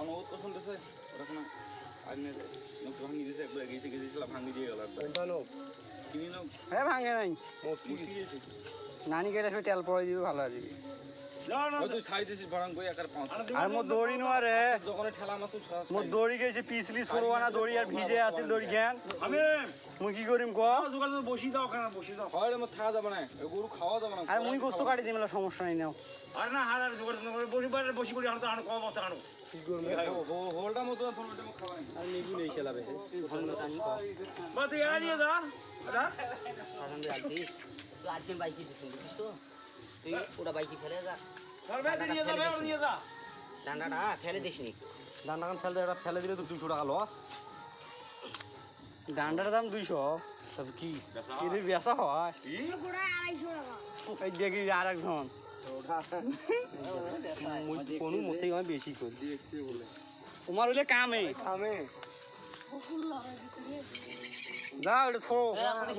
কারণ ও তো শুনতেছে? ওরকম ভাঙি দিয়েছে একবার গেছে গেছিলাম ভাঙি দিয়ে গেল একবার। কিনি নখ হ্যাঁ ভাঙে নাই। নানি কেটে তেল পরে দিবি ভালো আছে। মোর দড়ি যখন ঠেলা মাছ দড়ি গেছে পিছলি সরবা না দড়ি আর ভিজে আসিল দড়ি জ্ঞান। আমি মুই কি করিম ক? বসি দাও ওখানে বসি দাও। হয় আমার থাকা যাবে না। গরু খাওয়া যাবে না আর মুই গোস্ত কাটি দিম সমস্যা নাই নাও। আর না হার আর দোকানে বসি বারে বসি বলি আনো তো কম মতো আনো। কি করবে? হোলটা মতো না তোর খাওয়া নাই। আর নিবু নেই খেলাবে। বাস এরা নিয়ে যা। এটা সাধারণ রাখছিস আজকে বাইকে দিস বুঝিস তো? তুই ওটা বাইকে ফেলে যা। ডান্ডাটা ফেলে দিস নি ডান্ডাখান ফেলতে এটা ফেলে দিলে তো দুশো টাকা লস ডান্ডার দাম দুইশো। তবে কি? এর বেচা হয়? এই দেখি আর একজন। কোনো মতেই আমি বেশি করি। তোমার হইলে কামে। কামে। যা ওটা থো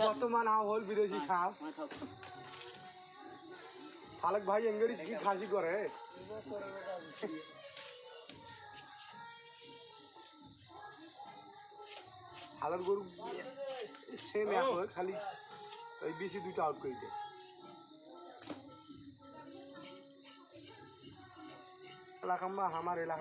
বর্তমান হল বিদেশি খাও সালেক ভাই এঙ্গেরি কি খাসি করে? হালার গরু সেম এক হয়, খালি ওই বেশি দুটো আউট করে দেয়। এলাকা আমার এলাকা